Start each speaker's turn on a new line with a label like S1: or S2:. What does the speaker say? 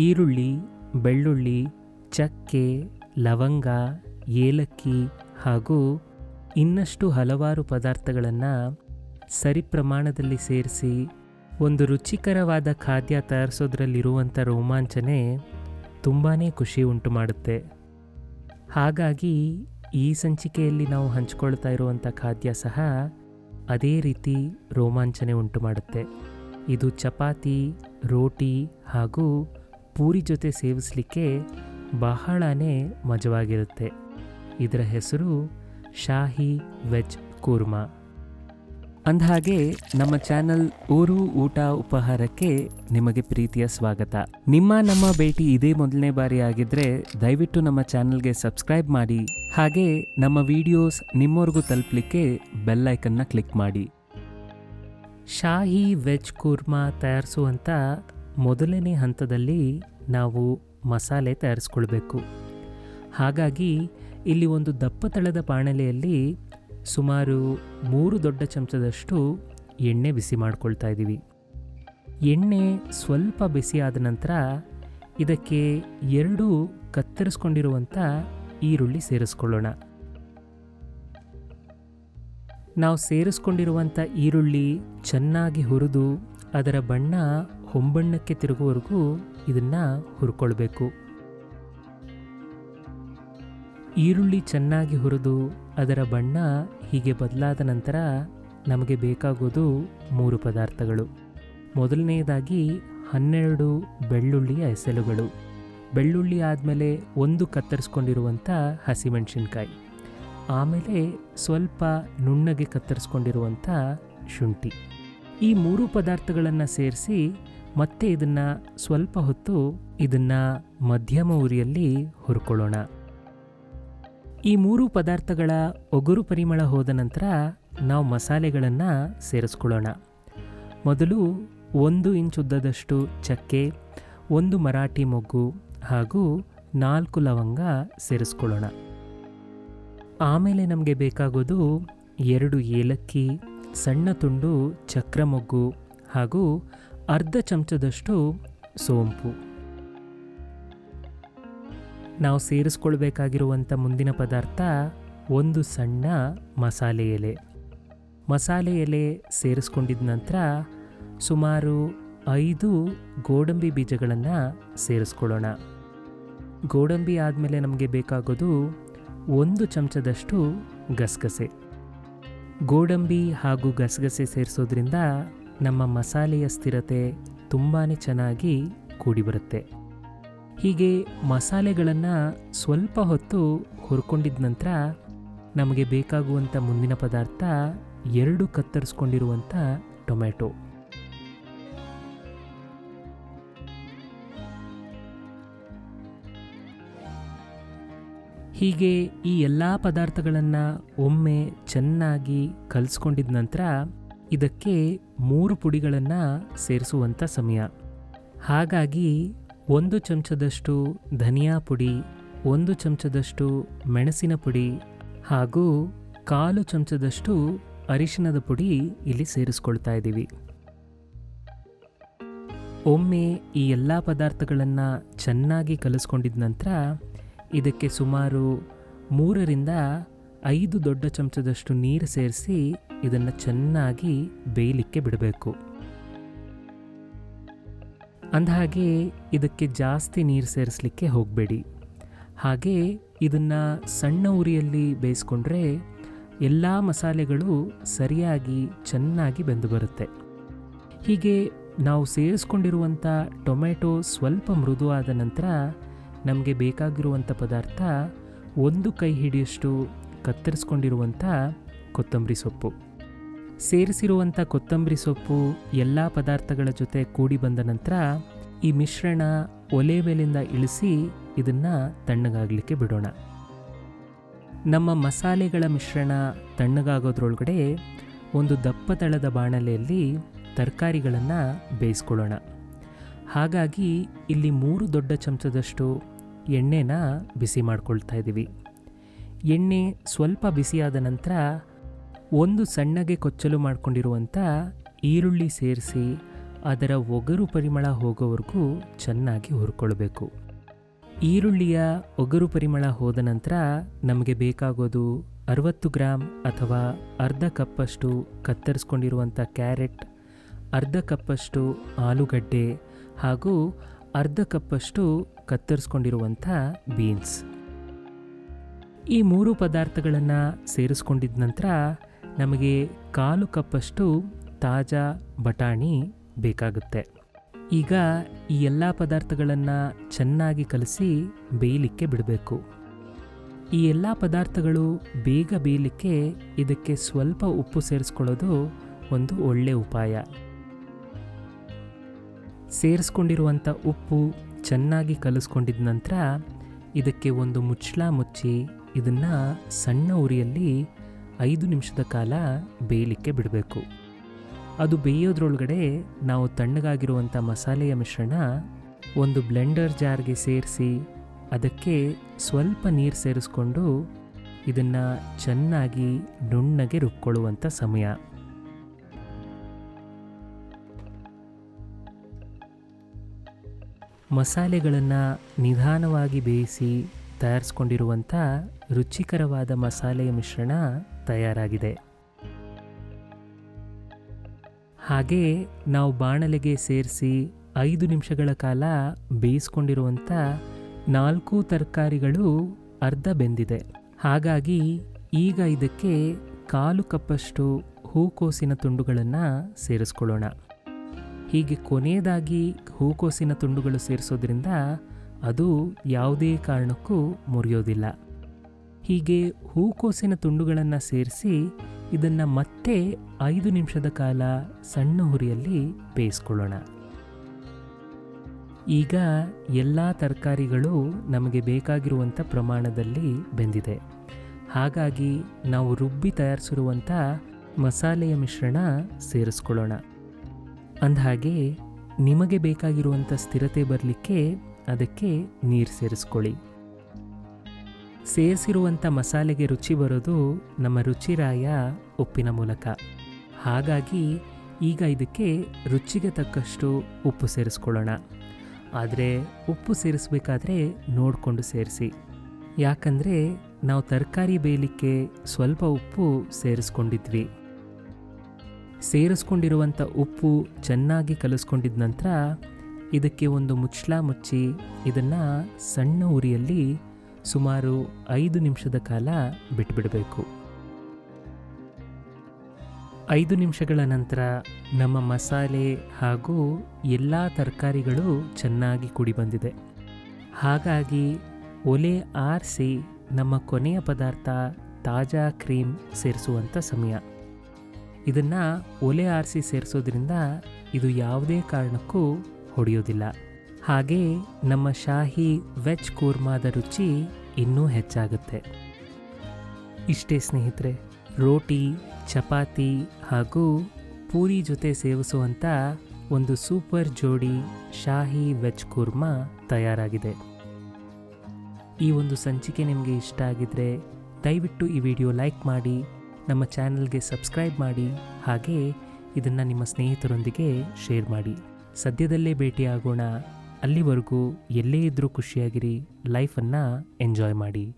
S1: ಈರುಳ್ಳಿ, ಬೆಳ್ಳುಳ್ಳಿ, ಚಕ್ಕೆ, ಲವಂಗ, ಏಲಕ್ಕಿ ಹಾಗೂ ಇನ್ನಷ್ಟು ಹಲವಾರು ಪದಾರ್ಥಗಳನ್ನು ಸರಿ ಪ್ರಮಾಣದಲ್ಲಿ ಸೇರಿಸಿ ಒಂದು ರುಚಿಕರವಾದ ಖಾದ್ಯ ತಯಾರಿಸೋದ್ರಲ್ಲಿರುವಂಥ ರೋಮಾಂಚನೆ ತುಂಬಾ ಖುಷಿ ಉಂಟು ಮಾಡುತ್ತೆ. ಹಾಗಾಗಿ ಈ ಸಂಚಿಕೆಯಲ್ಲಿ ನಾವು ಹಂಚ್ಕೊಳ್ತಾ ಇರುವಂಥ ಖಾದ್ಯ ಸಹ ಅದೇ ರೀತಿ ರೋಮಾಂಚನೆ ಉಂಟು ಮಾಡುತ್ತೆ. ಇದು ಚಪಾತಿ, ರೋಟಿ ಹಾಗೂ ಪೂರಿ ಜೊತೆ ಸೇವಿಸಲಿಕ್ಕೆ ಬಹಳನೇ ಮಜವಾಗಿರುತ್ತೆ. ಇದರ ಹೆಸರು ಶಾಹಿ ವೆಜ್ ಕೂರ್ಮಾ. ಅಂದಹಾಗೆ, ನಮ್ಮ ಚಾನಲ್ ಊರು ಊಟ ಉಪಹಾರಕ್ಕೆ ನಿಮಗೆ ಪ್ರೀತಿಯ ಸ್ವಾಗತ. ನಿಮ್ಮ ನಮ್ಮ ಭೇಟಿ ಇದೇ ಮೊದಲನೇ ಬಾರಿ ಆಗಿದ್ರೆ ದಯವಿಟ್ಟು ನಮ್ಮ ಚಾನಲ್ಗೆ ಸಬ್ಸ್ಕ್ರೈಬ್ ಮಾಡಿ. ಹಾಗೆ ನಮ್ಮ ವಿಡಿಯೋಸ್ ನಿಮ್ಮವರೆಗೂ ತಲುಪಲಿಕ್ಕೆ ಬೆಲ್ ಐಕನ್ನ ಕ್ಲಿಕ್ ಮಾಡಿ. ಶಾಹಿ ವೆಜ್ ಕೂರ್ಮಾ ತಯಾರಿಸುವಂಥ ಮೊದಲನೇ ಹಂತದಲ್ಲಿ ನಾವು ಮಸಾಲೆ ತಯಾರಿಸ್ಕೊಳ್ಬೇಕು. ಹಾಗಾಗಿ ಇಲ್ಲಿ ಒಂದು ದಪ್ಪ ತಳದ ಬಾಣಲೆಯಲ್ಲಿ ಸುಮಾರು ಮೂರು ದೊಡ್ಡ ಚಮಚದಷ್ಟು ಎಣ್ಣೆ ಬಿಸಿ ಮಾಡ್ಕೊಳ್ತಾ ಇದ್ದೀವಿ. ಎಣ್ಣೆ ಸ್ವಲ್ಪ ಬಿಸಿಯಾದ ನಂತರ ಇದಕ್ಕೆ ಎರಡು ಕತ್ತರಿಸ್ಕೊಂಡಿರುವಂಥ ಈರುಳ್ಳಿ ಸೇರಿಸ್ಕೊಳ್ಳೋಣ. ನಾವು ಸೇರಿಸ್ಕೊಂಡಿರುವಂಥ ಈರುಳ್ಳಿ ಚೆನ್ನಾಗಿ ಹುರಿದು ಅದರ ಬಣ್ಣ ಹೊಂಬಣ್ಣಕ್ಕೆ ತಿರುಗುವವರೆಗೂ ಇದನ್ನು ಹುರ್ಕೊಳ್ಬೇಕು. ಈರುಳ್ಳಿ ಚೆನ್ನಾಗಿ ಹುರಿದು ಅದರ ಬಣ್ಣ ಹೀಗೆ ಬದಲಾದ ನಂತರ ನಮಗೆ ಬೇಕಾಗೋದು ಮೂರು ಪದಾರ್ಥಗಳು. ಮೊದಲನೆಯದಾಗಿ ಹನ್ನೆರಡು ಬೆಳ್ಳುಳ್ಳಿಯ ಎಸೆಲುಗಳು. ಬೆಳ್ಳುಳ್ಳಿ ಆದಮೇಲೆ ಒಂದು ಕತ್ತರಿಸ್ಕೊಂಡಿರುವಂಥ ಹಸಿಮೆಣಸಿನ್ಕಾಯಿ. ಆಮೇಲೆ ಸ್ವಲ್ಪ ನುಣ್ಣಗೆ ಕತ್ತರಿಸ್ಕೊಂಡಿರುವಂಥ ಶುಂಠಿ. ಈ ಮೂರು ಪದಾರ್ಥಗಳನ್ನು ಸೇರಿಸಿ ಮತ್ತೆ ಇದನ್ನು ಸ್ವಲ್ಪ ಹೊತ್ತು ಇದನ್ನು ಮಧ್ಯಮ ಉರಿಯಲ್ಲಿ ಹುರ್ಕೊಳ್ಳೋಣ. ಈ ಮೂರು ಪದಾರ್ಥಗಳ ಒಗುರು ಪರಿಮಳ ಹೋದ ನಂತರ ನಾವು ಮಸಾಲೆಗಳನ್ನು ಸೇರಿಸ್ಕೊಳ್ಳೋಣ. ಮೊದಲು ಒಂದು ಇಂಚ್ ಉದ್ದದಷ್ಟು ಚಕ್ಕೆ, ಒಂದು ಮರಾಠಿ ಮೊಗ್ಗು ಹಾಗೂ ನಾಲ್ಕು ಲವಂಗ ಸೇರಿಸ್ಕೊಳ್ಳೋಣ. ಆಮೇಲೆ ನಮಗೆ ಬೇಕಾಗೋದು ಎರಡು ಏಲಕ್ಕಿ, ಸಣ್ಣ ತುಂಡು ಚಕ್ರ ಮೊಗ್ಗು ಹಾಗೂ ಅರ್ಧ ಚಮಚದಷ್ಟು ಸೋಂಪು. ನಾವು ಸೇರಿಸ್ಕೊಳ್ಬೇಕಾಗಿರುವಂಥ ಮುಂದಿನ ಪದಾರ್ಥ ಒಂದು ಸಣ್ಣ ಮಸಾಲೆ ಎಲೆ. ಮಸಾಲೆ ಎಲೆ ಸೇರಿಸ್ಕೊಂಡಿದ ನಂತರ ಸುಮಾರು ಐದು ಗೋಡಂಬಿ ಬೀಜಗಳನ್ನು ಸೇರಿಸ್ಕೊಳ್ಳೋಣ. ಗೋಡಂಬಿ ಆದಮೇಲೆ ನಮಗೆ ಬೇಕಾಗೋದು ಒಂದು ಚಮಚದಷ್ಟು ಗಸಗಸೆ. ಗೋಡಂಬಿ ಹಾಗೂ ಗಸಗಸೆ ಸೇರಿಸೋದ್ರಿಂದ ನಮ್ಮ ಮಸಾಲೆಯ ಸ್ಥಿರತೆ ತುಂಬಾ ಚೆನ್ನಾಗಿ ಕೂಡಿಬರುತ್ತೆ. ಹೀಗೆ ಮಸಾಲೆಗಳನ್ನು ಸ್ವಲ್ಪ ಹೊತ್ತು ಹುರ್ಕೊಂಡಿದ ನಂತರ ನಮಗೆ ಬೇಕಾಗುವಂಥ ಮುಂದಿನ ಪದಾರ್ಥ ಎರಡು ಕತ್ತರಿಸ್ಕೊಂಡಿರುವಂಥ ಟೊಮೆಟೊ ಹೀಗೆ ಈ ಎಲ್ಲ ಪದಾರ್ಥಗಳನ್ನು ಒಮ್ಮೆ ಚೆನ್ನಾಗಿ ಕಲಿಸ್ಕೊಂಡಿದ ನಂತರ ಇದಕ್ಕೆ ಮೂರು ಪುಡಿಗಳನ್ನು ಸೇರಿಸುವಂಥ ಸಮಯ. ಹಾಗಾಗಿ ಒಂದು ಚಮಚದಷ್ಟು ಧನಿಯಾ ಪುಡಿ, ಒಂದು ಚಮಚದಷ್ಟು ಮೆಣಸಿನ ಪುಡಿ ಹಾಗೂ ಕಾಲು ಚಮಚದಷ್ಟು ಅರಿಶಿನದ ಪುಡಿ ಇಲ್ಲಿ ಸೇರಿಸ್ಕೊಳ್ತಾ ಇದ್ದೀವಿ. ಒಮ್ಮೆ ಈ ಎಲ್ಲ ಪದಾರ್ಥಗಳನ್ನು ಚೆನ್ನಾಗಿ ಕಲಿಸ್ಕೊಂಡಿದ ನಂತರ ಇದಕ್ಕೆ ಸುಮಾರು ಮೂರರಿಂದ ಐದು ದೊಡ್ಡ ಚಮಚದಷ್ಟು ನೀರು ಸೇರಿಸಿ ಇದನ್ನು ಚೆನ್ನಾಗಿ ಬೇಯಲಿಕ್ಕೆ ಬಿಡಬೇಕು. ಅಂದಹಾಗೆ, ಇದಕ್ಕೆ ಜಾಸ್ತಿ ನೀರು ಸೇರಿಸಲಿಕ್ಕೆ ಹೋಗಬೇಡಿ. ಹಾಗೆ ಇದನ್ನು ಸಣ್ಣ ಉರಿಯಲ್ಲಿ ಬೇಯಿಸ್ಕೊಂಡ್ರೆ ಎಲ್ಲ ಮಸಾಲೆಗಳು ಸರಿಯಾಗಿ ಚೆನ್ನಾಗಿ ಬೆಂದು ಬರುತ್ತೆ. ಹೀಗೆ ನಾವು ಸೇರಿಸ್ಕೊಂಡಿರುವಂಥ ಟೊಮೆಟೊ ಸ್ವಲ್ಪ ಮೃದುವಾದ ನಂತರ ನಮಗೆ ಬೇಕಾಗಿರುವಂಥ ಪದಾರ್ಥ ಒಂದು ಕೈ ಹಿಡಿಯಷ್ಟು ಕತ್ತರಿಸ್ಕೊಂಡಿರುವಂಥ ಕೊತ್ತಂಬರಿ ಸೊಪ್ಪು. ಸೇರಿಸಿರುವಂಥ ಕೊತ್ತಂಬರಿ ಸೊಪ್ಪು ಎಲ್ಲ ಪದಾರ್ಥಗಳ ಜೊತೆ ಕೂಡಿ ಬಂದ ನಂತರ ಈ ಮಿಶ್ರಣ ಒಲೆ ಮೇಲಿಂದ ಇಳಿಸಿ ಇದನ್ನು ತಣ್ಣಗಾಗಲಿಕ್ಕೆ ಬಿಡೋಣ. ನಮ್ಮ ಮಸಾಲೆಗಳ ಮಿಶ್ರಣ ತಣ್ಣಗಾಗೋದ್ರೊಳಗಡೆ ಒಂದು ದಪ್ಪ ತಳದ ಬಾಣಲೆಯಲ್ಲಿ ತರಕಾರಿಗಳನ್ನು ಬೇಯಿಸ್ಕೊಳ್ಳೋಣ. ಹಾಗಾಗಿ ಇಲ್ಲಿ ಮೂರು ದೊಡ್ಡ ಚಮಚದಷ್ಟು ಎಣ್ಣೆನ ಬಿಸಿ ಮಾಡ್ಕೊಳ್ತಾ ಇದ್ದೀವಿ ಎಣ್ಣೆ ಸ್ವಲ್ಪ ಬಿಸಿಯಾದ ನಂತರ ಒಂದು ಸಣ್ಣಗೆ ಕೊಚ್ಚಲು ಮಾಡಿಕೊಂಡಿರುವಂಥ ಈರುಳ್ಳಿ ಸೇರಿಸಿ ಅದರ ಒಗರು ಪರಿಮಳ ಹೋಗೋವರೆಗೂ ಚೆನ್ನಾಗಿ ಹುರ್ಕೊಳ್ಬೇಕು. ಈರುಳ್ಳಿಯ ಒಗರು ಪರಿಮಳ ಹೋದ ನಂತರ ನಮಗೆ ಬೇಕಾಗೋದು ಅರವತ್ತು ಗ್ರಾಮ್ ಅಥವಾ ಅರ್ಧ ಕಪ್ಪಷ್ಟು ಕತ್ತರಿಸ್ಕೊಂಡಿರುವಂಥ ಕ್ಯಾರೆಟ್, ಅರ್ಧ ಕಪ್ಪಷ್ಟು ಆಲೂಗಡ್ಡೆ ಹಾಗೂ ಅರ್ಧ ಕಪ್ಪಷ್ಟು ಕತ್ತರಿಸ್ಕೊಂಡಿರುವಂಥ ಬೀನ್ಸ್. ಈ ಮೂರು ಪದಾರ್ಥಗಳನ್ನು ಸೇರಿಸ್ಕೊಂಡಿದ್ದ ನಂತರ ನಮಗೆ ಕಾಲು ಕಪ್ಪಷ್ಟು ತಾಜಾ ಬಟಾಣಿ ಬೇಕಾಗುತ್ತೆ. ಈಗ ಈ ಎಲ್ಲ ಪದಾರ್ಥಗಳನ್ನು ಚೆನ್ನಾಗಿ ಕಲಸಿ ಬೇಯಲಿಕ್ಕೆ ಬಿಡಬೇಕು. ಈ ಎಲ್ಲ ಪದಾರ್ಥಗಳು ಬೇಗ ಬೇಯಲಿಕ್ಕೆ ಇದಕ್ಕೆ ಸ್ವಲ್ಪ ಉಪ್ಪು ಸೇರಿಸ್ಕೊಳ್ಳೋದು ಒಂದು ಒಳ್ಳೆಯ ಉಪಾಯ. ಸೇರಿಸ್ಕೊಂಡಿರುವಂಥ ಉಪ್ಪು ಚೆನ್ನಾಗಿ ಕಲಿಸ್ಕೊಂಡಿದ ನಂತರ ಇದಕ್ಕೆ ಒಂದು ಮುಚ್ಚಳ ಮುಚ್ಚಿ ಇದನ್ನು ಸಣ್ಣ ಉರಿಯಲ್ಲಿ ಐದು ನಿಮಿಷದ ಕಾಲ ಬೇಯಲಿಕ್ಕೆ ಬಿಡಬೇಕು. ಅದು ಬೇಯೋದ್ರೊಳಗಡೆ ನಾವು ತಣ್ಣಗಾಗಿರುವಂಥ ಮಸಾಲೆಯ ಮಿಶ್ರಣ ಒಂದು ಬ್ಲೆಂಡರ್ ಜಾರ್ಗೆ ಸೇರಿಸಿ ಅದಕ್ಕೆ ಸ್ವಲ್ಪ ನೀರು ಸೇರಿಸ್ಕೊಂಡು ಇದನ್ನು ಚೆನ್ನಾಗಿ ನುಣ್ಣಗೆ ರುಬ್ಕೊಳ್ಳುವಂಥ ಸಮಯ. ಮಸಾಲೆಗಳನ್ನು ನಿಧಾನವಾಗಿ ಬೇಯಿಸಿ ತಯಾರಿಸ್ಕೊಂಡಿರುವಂಥ ರುಚಿಕರವಾದ ಮಸಾಲೆಯ ಮಿಶ್ರಣ ತಯಾರಾಗಿದೆ. ಹಾಗೆ ನಾವು ಬಾಣಲೆಗೆ ಸೇರಿಸಿ ಐದು ನಿಮಿಷಗಳ ಕಾಲ ಬೇಯಿಸ್ಕೊಂಡಿರುವಂಥ ನಾಲ್ಕು ತರಕಾರಿಗಳು ಅರ್ಧ ಬೆಂದಿದೆ. ಹಾಗಾಗಿ ಈಗ ಇದಕ್ಕೆ ಕಾಲು ಕಪ್ಪಷ್ಟು ಹೂಕೋಸಿನ ತುಂಡುಗಳನ್ನು ಸೇರಿಸ್ಕೊಳ್ಳೋಣ. ಹೀಗೆ ಕೊನೆಯದಾಗಿ ಹೂಕೋಸಿನ ತುಂಡುಗಳು ಸೇರಿಸೋದ್ರಿಂದ ಅದು ಯಾವುದೇ ಕಾರಣಕ್ಕೂ ಮುರಿಯೋದಿಲ್ಲ. ಹೀಗೆ ಹೂಕೋಸಿನ ತುಂಡುಗಳನ್ನು ಸೇರಿಸಿ ಇದನ್ನು ಮತ್ತೆ ಐದು ನಿಮಿಷದ ಕಾಲ ಸಣ್ಣ ಹುರಿಯಲ್ಲಿ ಬೇಯಿಸ್ಕೊಳ್ಳೋಣ. ಈಗ ಎಲ್ಲ ತರಕಾರಿಗಳು ನಮಗೆ ಬೇಕಾಗಿರುವಂಥ ಪ್ರಮಾಣದಲ್ಲಿ ಬೆಂದಿದೆ. ಹಾಗಾಗಿ ನಾವು ರುಬ್ಬಿ ತಯಾರಿಸಿರುವಂಥ ಮಸಾಲೆಯ ಮಿಶ್ರಣ ಸೇರಿಸ್ಕೊಳ್ಳೋಣ. ಅಂದಹಾಗೆ ನಿಮಗೆ ಬೇಕಾಗಿರುವಂಥ ಸ್ಥಿರತೆ ಬರಲಿಕ್ಕೆ ಅದಕ್ಕೆ ನೀರು ಸೇರಿಸ್ಕೊಳ್ಳಿ. ಸೇರಿಸಿರುವಂಥ ಮಸಾಲೆಗೆ ರುಚಿ ಬರೋದು ನಮ್ಮ ರುಚಿರಾಯ ಉಪ್ಪಿನ ಮೂಲಕ. ಹಾಗಾಗಿ ಈಗ ಇದಕ್ಕೆ ರುಚಿಗೆ ತಕ್ಕಷ್ಟು ಉಪ್ಪು ಸೇರಿಸ್ಕೊಳ್ಳೋಣ. ಆದರೆ ಉಪ್ಪು ಸೇರಿಸಬೇಕಾದ್ರೆ ನೋಡಿಕೊಂಡು ಸೇರಿಸಿ. ಯಾಕಂದರೆ ನಾವು ತರಕಾರಿ ಬೇಯಲಿಕ್ಕೆ ಸ್ವಲ್ಪ ಉಪ್ಪು ಸೇರಿಸ್ಕೊಂಡಿದ್ವಿ. ಸೇರಿಸ್ಕೊಂಡಿರುವಂಥ ಉಪ್ಪು ಚೆನ್ನಾಗಿ ಕಲಿಸ್ಕೊಂಡಿದ್ದ ನಂತರ ಇದಕ್ಕೆ ಒಂದು ಮುಚ್ಚಳ ಮುಚ್ಚಿ ಇದನ್ನು ಸಣ್ಣ ಉರಿಯಲ್ಲಿ ಸುಮಾರು ಐದು ನಿಮಿಷದ ಕಾಲ ಬಿಟ್ಬಿಡಬೇಕು. ಐದು ನಿಮಿಷಗಳ ನಂತರ ನಮ್ಮ ಮಸಾಲೆ ಹಾಗೂ ಎಲ್ಲ ತರಕಾರಿಗಳು ಚೆನ್ನಾಗಿ ಕುಡಿ ಬಂದಿದೆ. ಹಾಗಾಗಿ ಒಲೆ ಆರಿಸಿ ನಮ್ಮ ಕೊನೆಯ ಪದಾರ್ಥ ತಾಜಾ ಕ್ರೀಮ್ ಸೇರಿಸುವಂಥ ಸಮಯ. ಇದನ್ನು ಒಲೆ ಆರಿಸಿ ಸೇರಿಸೋದ್ರಿಂದ ಇದು ಯಾವುದೇ ಕಾರಣಕ್ಕೂ ಹೊಡೆಯೋದಿಲ್ಲ ಹಾಗೆ ನಮ್ಮ ಶಾಹಿ ವೆಜ್ ಕೂರ್ಮಾದ ರುಚಿ ಇನ್ನೂ ಹೆಚ್ಚಾಗುತ್ತೆ. ಇಷ್ಟೇ ಸ್ನೇಹಿತರೆ, ರೋಟಿ, ಚಪಾತಿ ಹಾಗೂ ಪೂರಿ ಜೊತೆ ಸೇವಿಸುವಂಥ ಒಂದು ಸೂಪರ್ ಜೋಡಿ ಶಾಹಿ ವೆಜ್ ಕೂರ್ಮಾ ತಯಾರಾಗಿದೆ. ಈ ಒಂದು ಸಂಚಿಕೆ ನಿಮಗೆ ಇಷ್ಟ ಆಗಿದ್ರೆ ದಯವಿಟ್ಟು ಈ ವಿಡಿಯೋ ಲೈಕ್ ಮಾಡಿ, ನಮ್ಮ ಚಾನಲ್ಗೆ ಸಬ್ಸ್ಕ್ರೈಬ್ ಮಾಡಿ, ಹಾಗೆ ಇದನ್ನು ನಿಮ್ಮ ಸ್ನೇಹಿತರೊಂದಿಗೆ ಶೇರ್ ಮಾಡಿ. ಸದ್ಯದಲ್ಲೇ ಭೇಟಿಯಾಗೋಣ. ಅಲ್ಲಿವರೆಗೂ ಎಲ್ಲೇ ಇದ್ದರೂ ಖುಷಿಯಾಗಿರಿ. ಲೈಫನ್ನು ಎಂಜಾಯ್ ಮಾಡಿ.